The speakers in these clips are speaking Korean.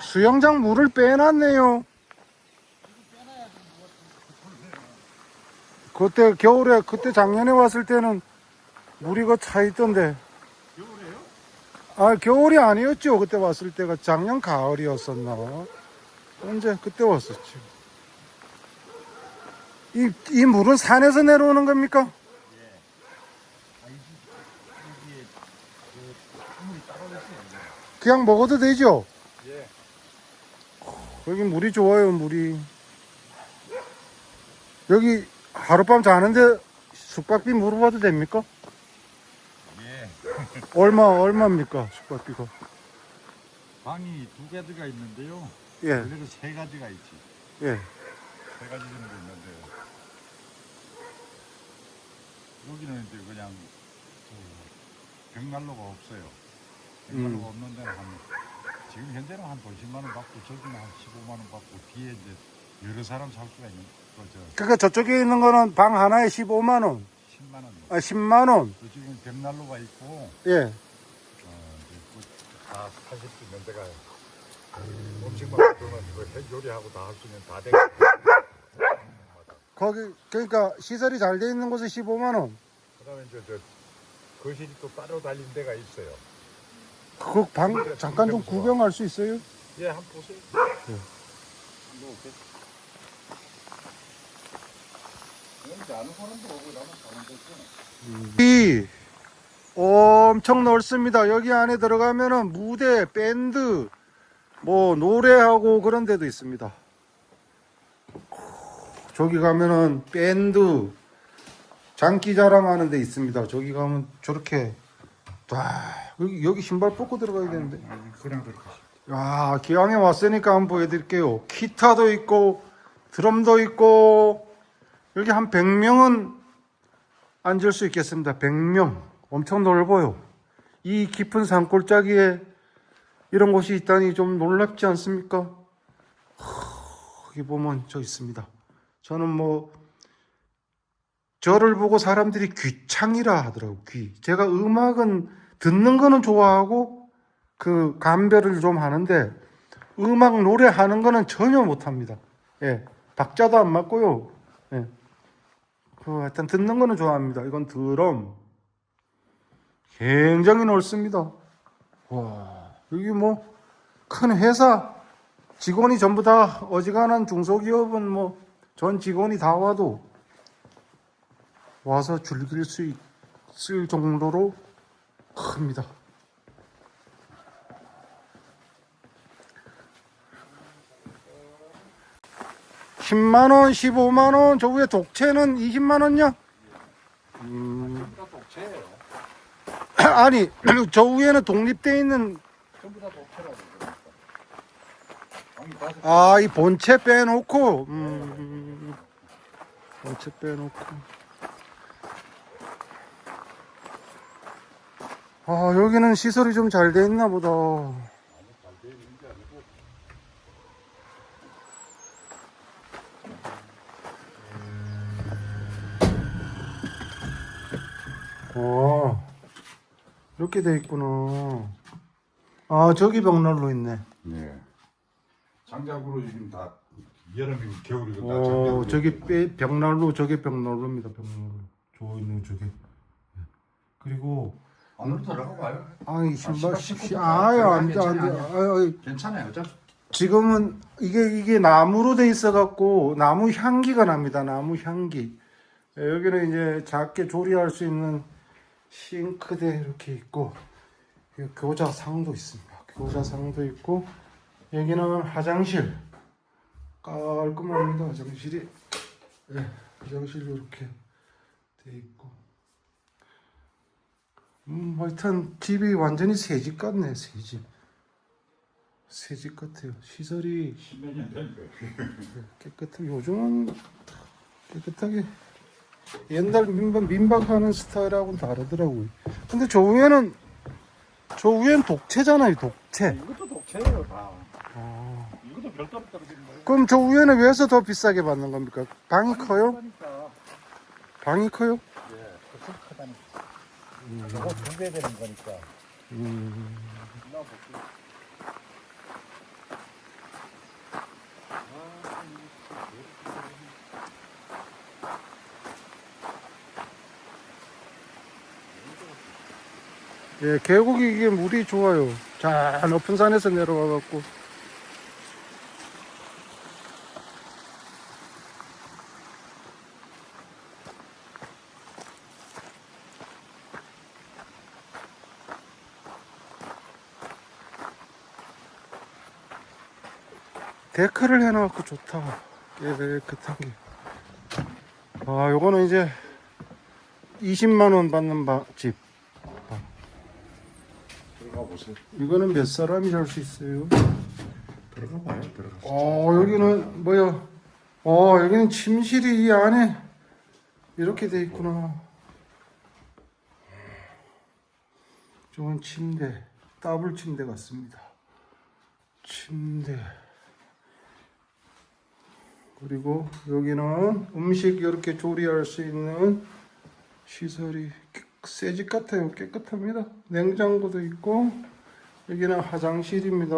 수영장 물을 빼놨네요. 그때 겨울에 그때 작년에 왔을 때는 물이 그차 있던데. 아 겨울이 아니었죠. 그때 왔을 때가 작년 가을이었었나. 언제 그때 왔었지. 이, 이 물은 산에서 내려오는 겁니까? 그냥 먹어도 되죠? 예. 여기 물이 좋아요, 물이. 여기 하룻밤 자는데 숙박비 물어봐도 됩니까? 예. 얼마, 얼마입니까, 숙박비가? 방이 두 가지가 있는데요. 예, 원래는 세 가지가 있지. 예. 세 가지 정도 있는데 여기는 이제 그냥 그 벽난로가 없어요. 벽난로가 음. 없는 데는 한 지금 현재는 한 50만 원 받고 저기는 한 15만 원 받고 뒤에 이제 여러 사람 살 수가 있는 거죠. 그니까 저쪽에 있는 거는 방 하나에 15만 원, 10만 원. 아, 10만 원. 그 지금 벽난로가 있고 예. 어, 이제 그다 하실 수 있는 데가 음식만 만들면 이거 해- 요리하고 다 할 수 있는 다 되고 거기, 그러니까 시설이 잘 돼 있는 곳에 15만 원. 그다음에 이제 저 거실이 또 따로 달린 데가 있어요. 그 방, 잠깐 좀 구경할 수 있어요? 예, 한번 보세요. 예. 뭐 어때? 여기 아는 사람도 오고 나면 가는 거지. 이 엄청 넓습니다. 여기 안에 들어가면은 무대, 밴드, 뭐 노래하고 그런 데도 있습니다. 저기 가면은 밴드, 장기 자랑하는 데 있습니다. 저기 가면 저렇게 와 여기 여기 신발 벗고 들어가야 되는데. 그냥 그렇게. 야 기왕에 왔으니까 한번 보여드릴게요. 기타도 있고 드럼도 있고 여기 한 100명은 앉을 수 있겠습니다. 100명 엄청 넓어요. 이 깊은 산골짜기에 이런 곳이 있다니 좀 놀랍지 않습니까? 하, 여기 보면 저 있습니다. 저는 뭐 저를 보고 사람들이 귀창이라 하더라고 귀. 제가 음악은 듣는 거는 좋아하고 그 감별을 좀 하는데 음악 노래 하는 거는 전혀 못 합니다. 예. 박자도 안 맞고요. 예. 그 하여튼 듣는 거는 좋아합니다. 이건 드럼. 굉장히 넓습니다. 와, 여기 뭐 큰 회사 직원이 전부 다 어지간한 중소기업은 뭐 전 직원이 다 와도 와서 즐길 수 있을 정도로 큽니다. 10만원, 15만원, 저 위에 독채는 20만원요? 음, 전부 다 독채예요. 아니, 저 위에는 독립되어 있는. 그러니까. 아, 이 본체 빼놓고, 음, 본체 빼놓고. 아, 여기는 시설이 좀 잘 돼 있나 보다. 와, 이렇게 돼 있구나. 아, 저기 벽난로 있네. 네. 장작으로 지금 다 여름이고 겨울이고 다 오, 장작으로. 어, 저기 빼, 벽난로, 저게 벽난로입니다, 벽난로. 저 있는 저게. 예. 그리고, 안으로 들어가 봐요. 아이, 신발, 아, 시, 신발 신고 아유, 안 돼, 안 돼. 괜찮아요. 아유, 괜찮아요. 어차피 지금은 이게, 이게 나무로 돼 있어 갖고, 나무 향기가 납니다, 나무 향기. 예, 여기는 이제 작게 조리할 수 있는 싱크대 이렇게 있고, 이 교자상도 있습니다. 교자상도 있고, 여기는 화장실. 깔끔합니다, 화장실이. 예, 화장실 이렇게 돼 있고. 음, 하여튼 집이 완전히 새 집 같네, 새 집. 새 집 같아요. 시설이 십몇 년된 거예요. 깨끗하게 요즘은 깨끗하게 옛날 민박 민박하는 스타일하고는 다르더라고요. 근데 저 위에는 저 위엔 독채잖아요, 독채. 이것도 독채예요 다. 아, 이것도 별도로 떨어지는 거예요. 그럼 저 위에는 왜서 더 비싸게 받는 겁니까? 방이 커요? 그러니까 방이 커요? 이거 두 배 되는 거니까. 나 아, 이게 예, 계곡이 이게 물이 좋아요. 자, 높은 산에서 내려와 갖고. 데크를 해놔갖고 좋다. 깨끗한 게. 아, 요거는 이제 20만원 받는 바, 집. 들어가 보세요. 이거는 몇 사람이 살 수 있어요? 들어가 봐요. 들어가. 어, 여기는 뭐야? 어, 여기는 침실이 이 안에 이렇게 돼 있구나. 저건 침대, 더블 침대 같습니다. 침대. 그리고 여기는 음식 이렇게 조리할 수 있는 시설이 새 집 같아요. 깨끗합니다. 냉장고도 있고 여기는 화장실입니다.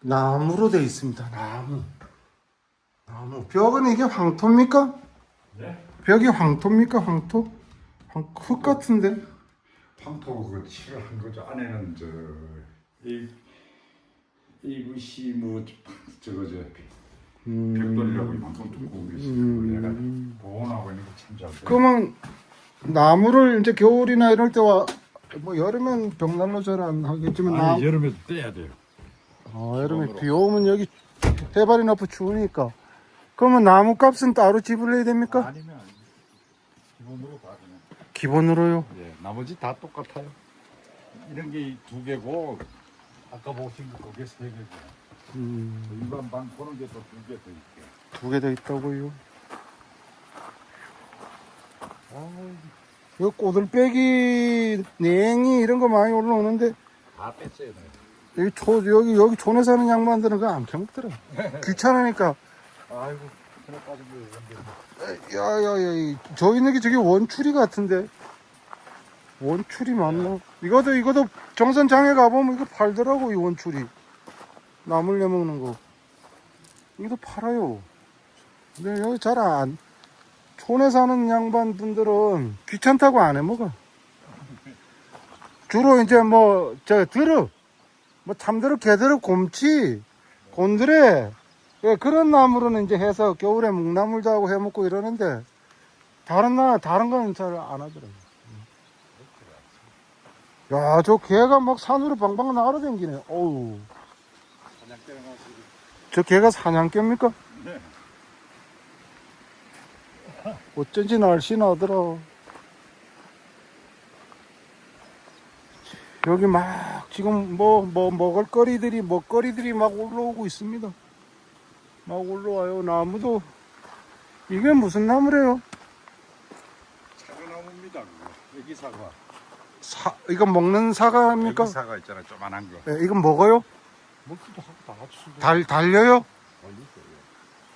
나무로 되어 있습니다. 나무. 나무. 벽은 이게 황토입니까? 네. 벽이 황토입니까? 황토? 황, 흙 같은데? 황토 그 칠한 거죠. 안에는 저 이, ABC 뭐 저거 저 음. 벽돌이라고 이만큼 두꺼운 게 있어요. 얘가 보온하고 있는 거참 잘. 돼. 그러면 나무를 이제 겨울이나 이럴 때와 뭐 여름엔 벽난로 잘안 하겠지만 나, 아니 여름에도 떼야 돼요. 아, 여름에 비 오면 여기 해발이 높고 추우니까 그러면 나무 값은 따로 지불해야 됩니까? 아니면 아니면 기본으로 다 그냥. 기본으로요. 예, 나머지 다 똑같아요. 이런 게 두 개고 아까 보신 거 그게 세 개고 음, 일반 방 보는 게 또 두 개 더 있게. 두 개 더 있다고요. 아, 이 꼬들빼기 냉이 이런 거 많이 올라오는데 다 뺐어요. 내가. 여기 초 여기 여기 촌에 사는 양반들은 그거 안 캐먹더라. 귀찮으니까. 아이고 그래 빠진 거 이런데. 야야야, 저 있는 게 저게 원추리 같은데. 원추리 맞나? 이것도 이것도 정선장에 가보면 이거 팔더라고 이 원추리. 나물 내먹는 거. 이것도 팔아요. 근데 여기 잘 안. 촌에 사는 양반 분들은 귀찮다고 안 해먹어. 주로 이제 뭐, 저, 들어. 뭐, 참들어, 개들어, 곰치, 곤드레. 예, 그런 나무로는 이제 해서 겨울에 묵나물도 하고 해먹고 이러는데, 다른 나, 다른 건 잘 안 하더라고요. 야, 저 개가 막 산으로 방방 날아다니네. 어우. 그냥 때려가지고. 저 개가 사냥개입니까? 네. 어쩐지 날씬하더라. 여기 막 지금 뭐, 뭐 먹을 거리들이, 먹거리들이 막 올라오고 있습니다. 막 올라와요. 나무도. 이게 무슨 나무래요? 사과나무입니다. 애기 사과. 사, 이건 먹는 사과입니까? 애기 사과 있잖아, 조만한 거. 예, 이건 먹어요? 먹기도 하고 다 같이. 달, 달려요? 걸리세요.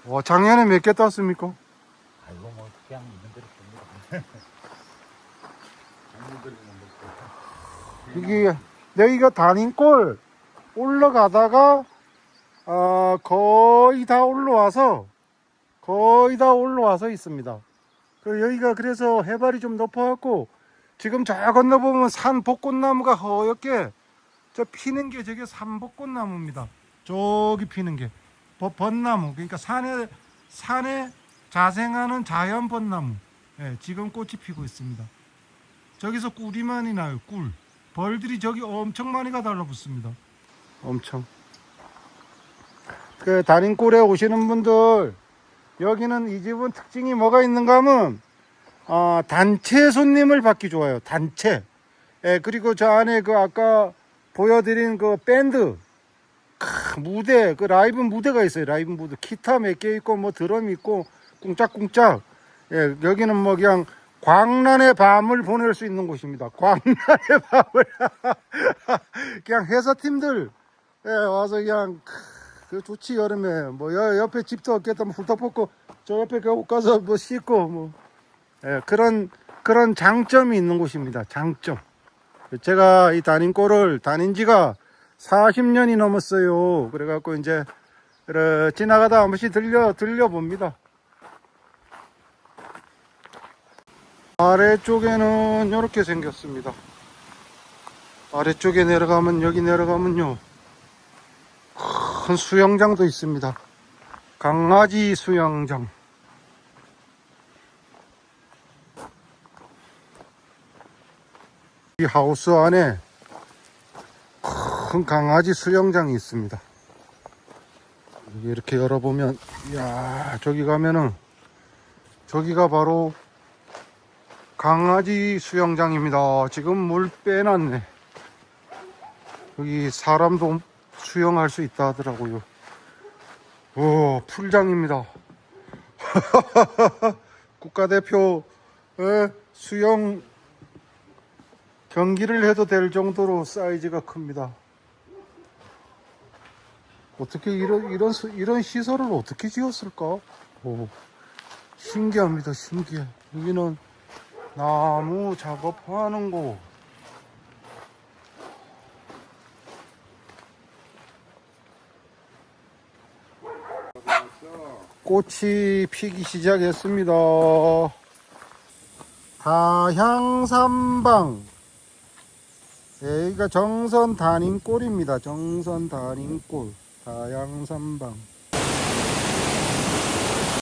와, 작년에 몇 개 땄습니까? 아이고 뭐 그냥 있는 대로 봅니다. 작년들이 먹고. 이게 여기가 단인골 올라가다가 어, 거의 다 올라와서 거의 다 올라와서 있습니다. 그 여기가 그래서 해발이 좀 높아갖고 지금 저 건너 보면 산 벚꽃나무가 허옇게 저 피는 게 저게 산벚꽃나무입니다. 저기 피는 게 벚- 벚나무 그러니까 산에 산에 자생하는 자연 벚나무. 예, 지금 꽃이 피고 있습니다. 저기서 꿀이 많이 나요. 꿀. 벌들이 저기 엄청 많이 가 달라붙습니다. 엄청. 그 단인골에 오시는 분들 여기는 이 집은 특징이 뭐가 있는가 하면 어, 단체 손님을 받기 좋아요. 단체. 예, 그리고 저 안에 그 아까 보여드린 그 밴드 크, 무대 그 라이브 무대가 있어요. 라이브 무대 기타 몇 개 있고 뭐 드럼 있고 꿍짝꿍짝. 예, 여기는 뭐 그냥 광란의 밤을 보낼 수 있는 곳입니다. 광란의 밤을 그냥 회사 팀들 예, 와서 그냥 크, 그 좋지 여름에 뭐 여, 옆에 집도 없겠다 뭐 훌떡 벗고 저 옆에 그 가서 뭐 씻고 뭐 예, 그런 그런 장점이 있는 곳입니다. 장점. 제가 이 단인골을 다닌 지가 40년이 넘었어요. 그래갖고 이제 그래, 지나가다 한 번씩 들려 들려 봅니다. 아래쪽에는 이렇게 생겼습니다. 아래쪽에 내려가면 여기 내려가면요 큰 수영장도 있습니다. 강아지 수영장. 이 하우스 안에 큰 강아지 수영장이 있습니다. 이렇게 열어보면, 이야, 저기 가면은, 저기가 바로 강아지 수영장입니다. 지금 물 빼놨네. 여기 사람도 수영할 수 있다 하더라고요. 오, 풀장입니다. 국가대표 에, 수영 경기를 해도 될 정도로 사이즈가 큽니다. 어떻게 이런 이런 수- 이런 시설을 어떻게 지었을까? 오, 신기합니다. 신기해. 여기는 나무 작업하는 곳. 꽃이 피기 시작했습니다. 다향삼방. 여기가 정선 단임골입니다. 정선 단임골. 다양삼방.